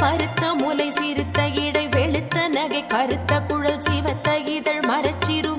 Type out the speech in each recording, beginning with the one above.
பருத்த முலை சிறுத்த இடை வெளுத்த நகை கருத்த குழல் சிவத்த இதழ் மரச்சிறு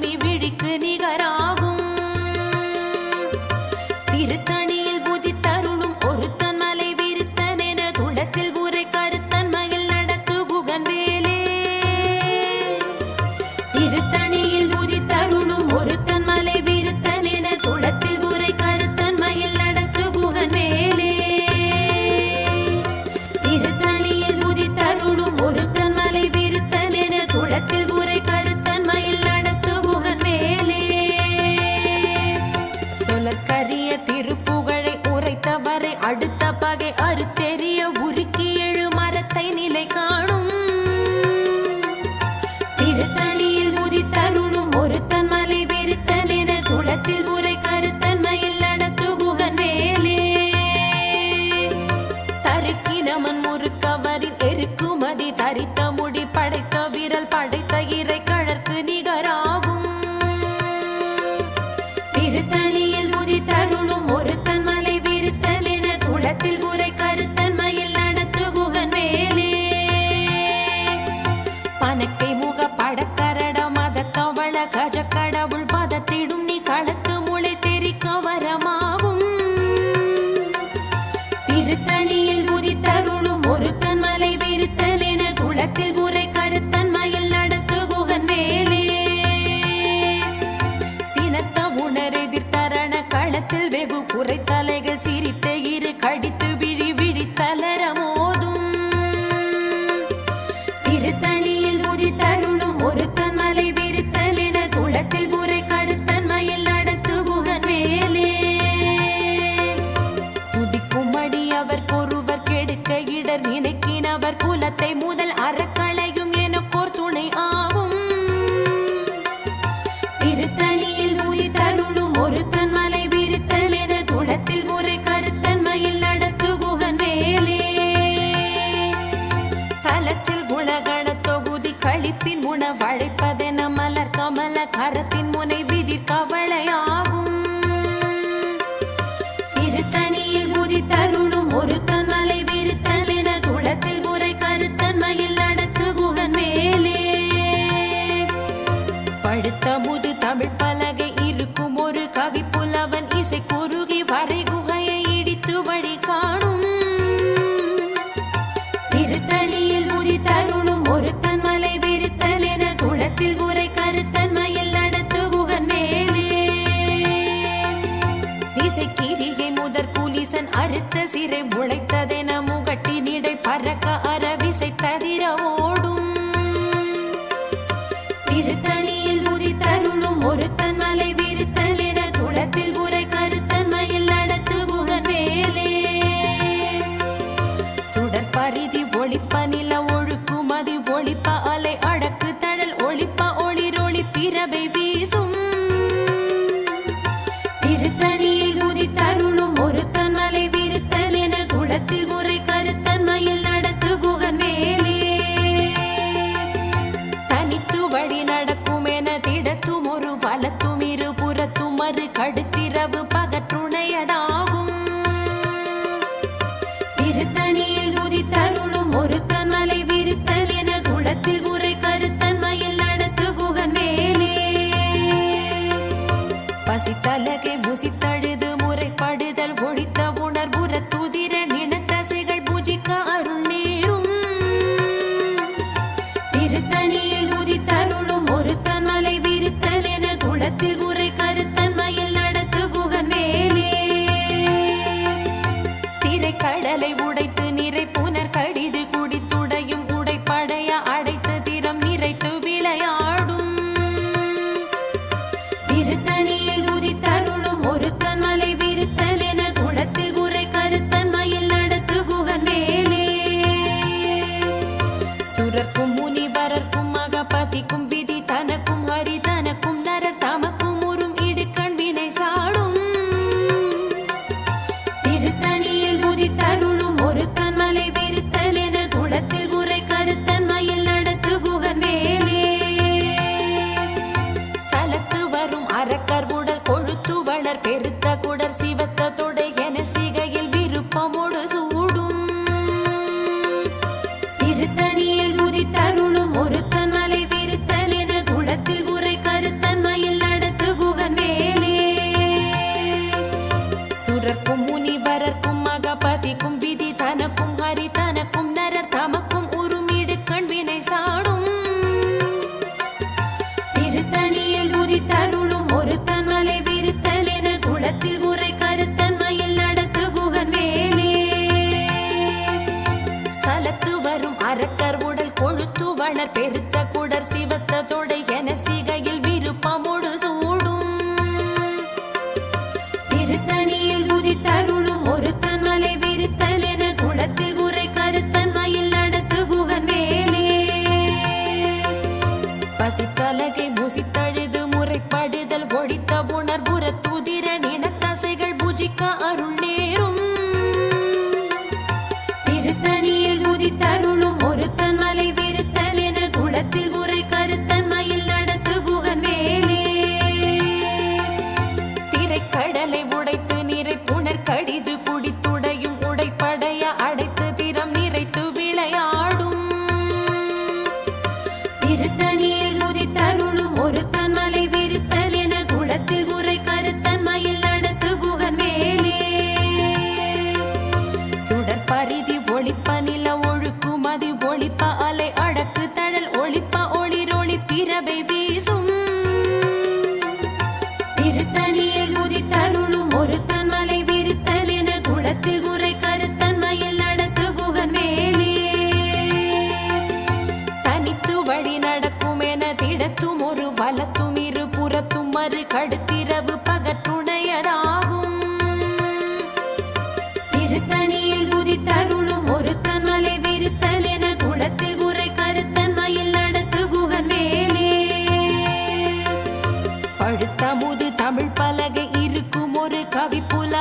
குடர் சிவத்த தொடை என சிகையில்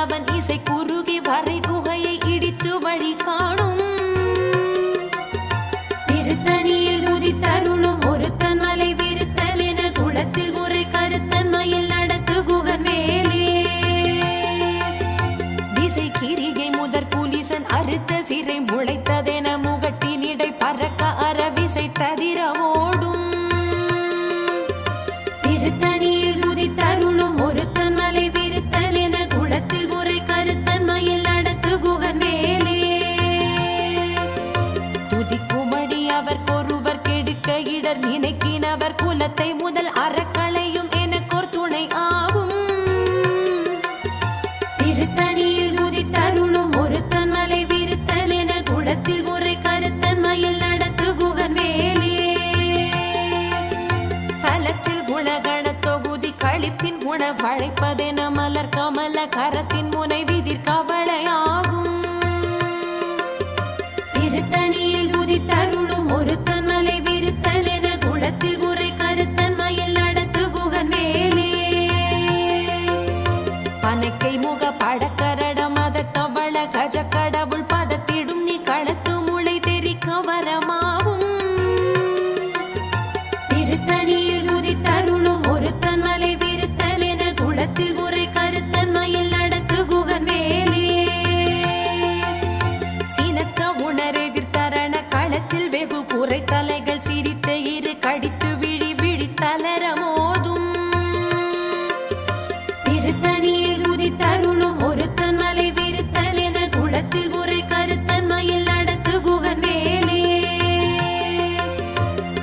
கவி புலவன் இசை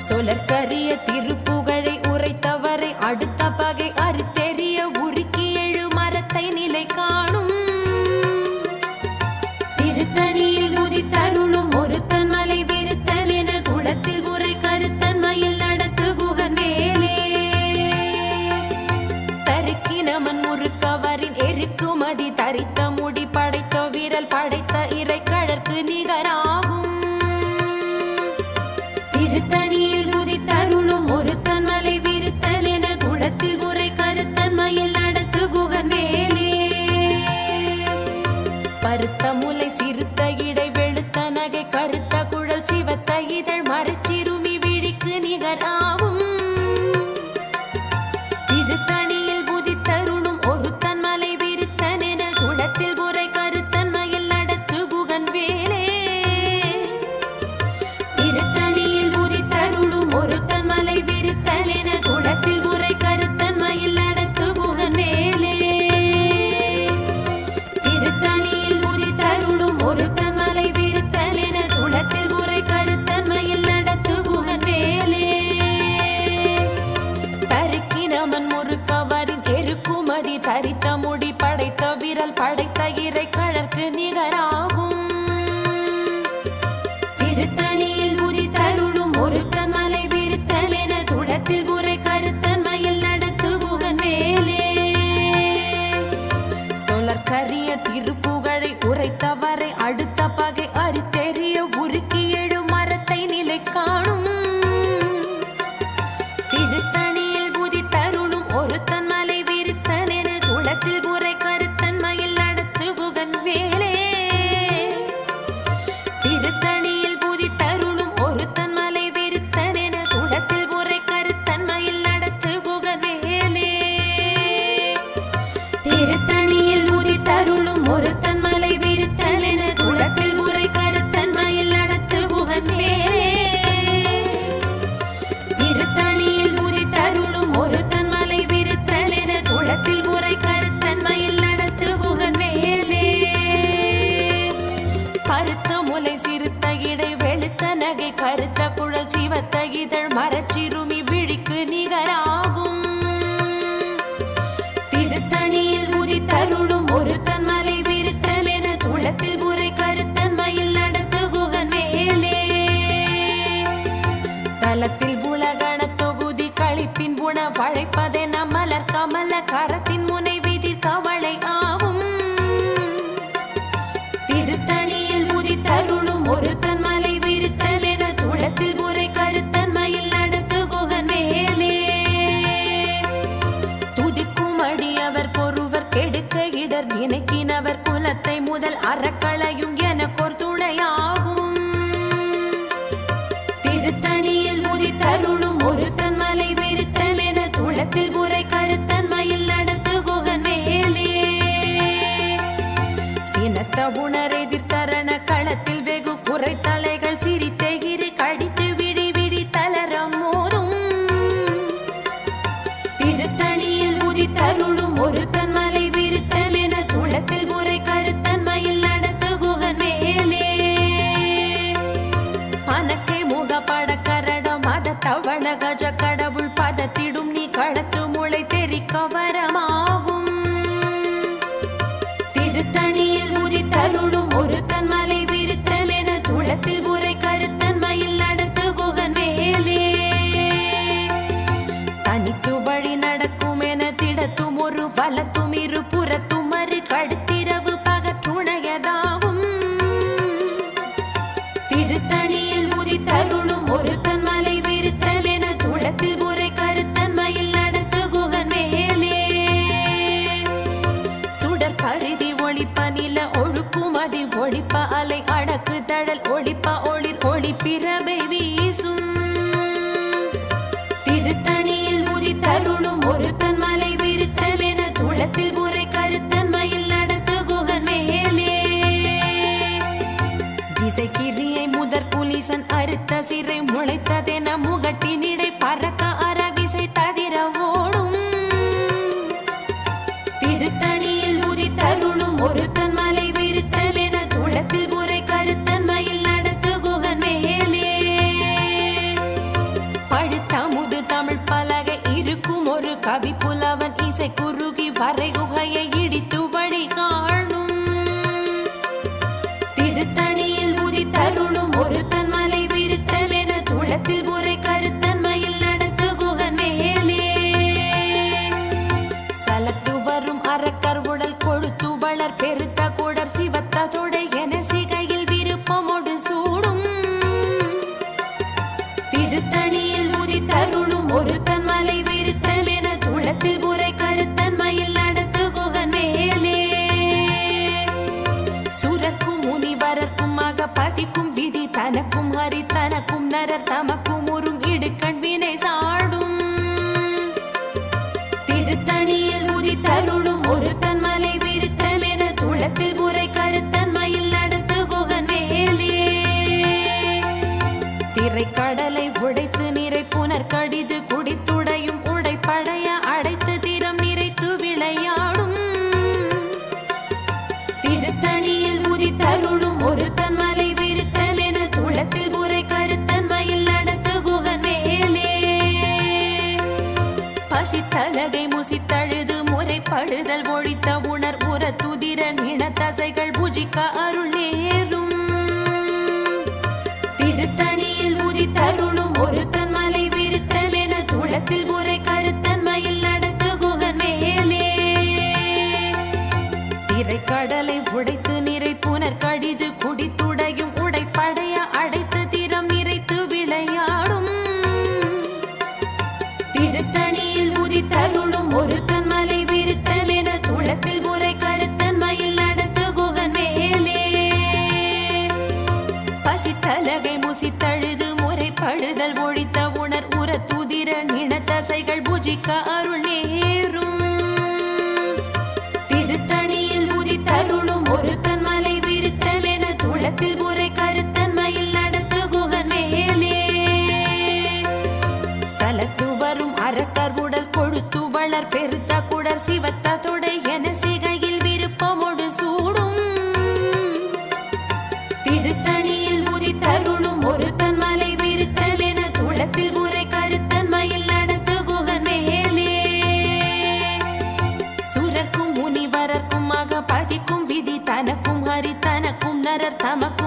சொலற்கரிய திருப்புகழை உதித்தருளும் மன்னரர் மகபதிக்கும் का अरुण பசித்தலகை முசித்தழுது முறைப்படுதல் ஒழித்த உணர் உரத்துதிர நினத்தசைகள் புஜிக்க அருள் நேரும். திருத்தணியில் உதித்தருளும் ஒரு தன்மலை விருத்தல் என துளத்தில் முறை கருத்தன்மையில் நடத்த குகன் மேலே. சலத்து வரும் அறக்கர் உடல் கொழுத்து வளர் பெருத்த குடர் சிவத் தனக்கும் ஹரி தனக்கும் நரர் தமக்கும்